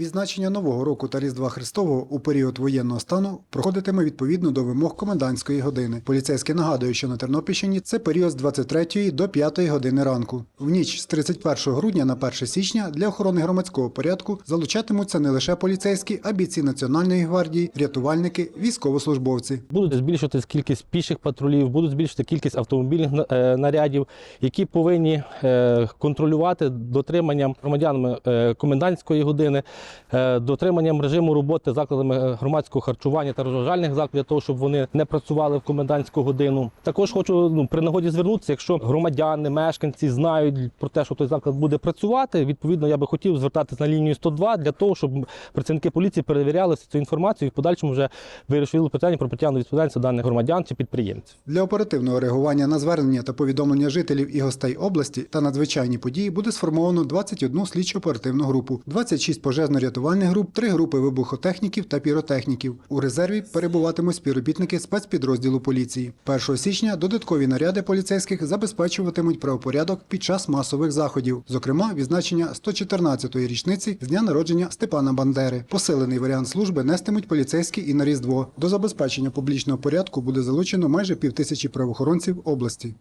Відзначення Нового року та Різдва Христового у період воєнного стану проходитиме відповідно до вимог комендантської години. Поліцейський нагадує, що на Тернопільщині це період з 23 до 5 години ранку. В ніч з 31 грудня на 1 січня для охорони громадського порядку залучатимуться не лише поліцейські, а бійці Національної гвардії, рятувальники, військовослужбовці. Будуть збільшувати кількість піших патрулів, будуть збільшувати кількість автомобільних е, нарядів, які повинні е, контролювати дотриманням громадянами е, комендантської години, дотриманням режиму роботи закладами е, громадського харчування та розважальних закладів, для того, щоб вони не працювали в комендантську годину. Також хочу ну, при нагоді звернутися, якщо громадяни, мешканці знають про те, що той заклад буде працювати. Відповідно, я би хотів звертатись на лінію 102 для того, щоб працівники поліції перевіряли цю інформацію і в подальшому вже вирішили питання про притягнення до відповідальності даних громадян чи підприємців. Для оперативного реагування на звернення та повідомлення жителів і гостей області та надзвичайні події буде сформовано 21 слідчо-оперативну групу, 26 пожежно-рятувальних груп, 3 групи вибухотехніків та піротехніків. У резерві перебуватимуть співробітники спецпідрозділу поліції. 1 січня додаткові наряди поліцейських забезпечуватимуть правопорядок під час масових заходів, зокрема відзначення 114-ї річниці з дня народження Степана Бандери. Посилений варіант служби нестимуть поліцейські і на Різдво. До забезпечення публічного порядку буде залучено майже півтисячі правоохоронців області.